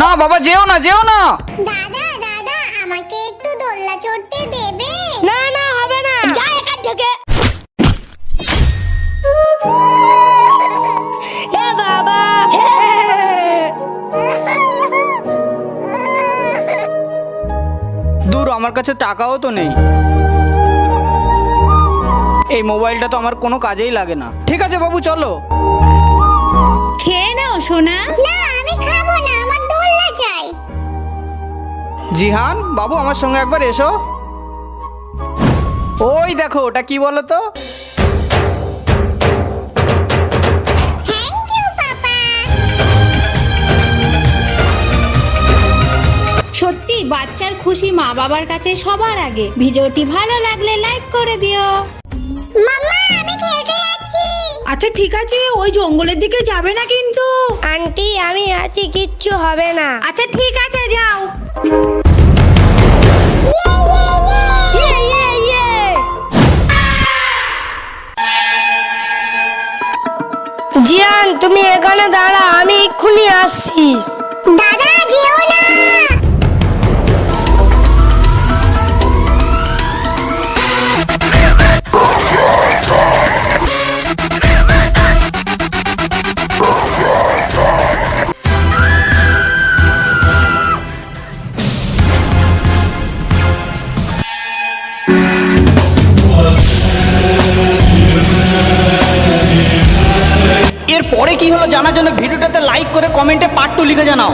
না বাবা যেও না যেও না। দাদা দাদা আমাকে একটু দোলনা চড়তে দেবে? না না হবে না। যা এখান থেকে। এ বাবা দূর আমার কাছে টাকাও তো নেই। এই মোবাইলটা তো আমার কোনো কাজেই লাগে না। ঠিক আছে বাবু চলো। খেয়ে নাও সোনা। না আমি জিহান বাবু আমার সঙ্গে একবার এসো। ওই দেখো ওটা কি বলো তো? সত্যি বাচ্চার খুশি মা বাবার কাছে সবার আগে। ভিডিওটি ভালো লাগলে লাইক করে দিও। আচ্ছা ঠিক আছে ওই জঙ্গলের দিকে যাবে না কিন্তু। আন্টি আমি আছি কিচ্ছু হবে না। আচ্ছা ঠিক আছে যাও। ইয়ে, ইয়ে, ইয়ে। জিয়ান তুমি এখানে দাঁড়া আমি এক্ষুনি আসছি। পরে কি হলো জানার জন্য ভিডিওটাতে লাইক করে কমেন্টে পার্ট টু লিখে জানাও।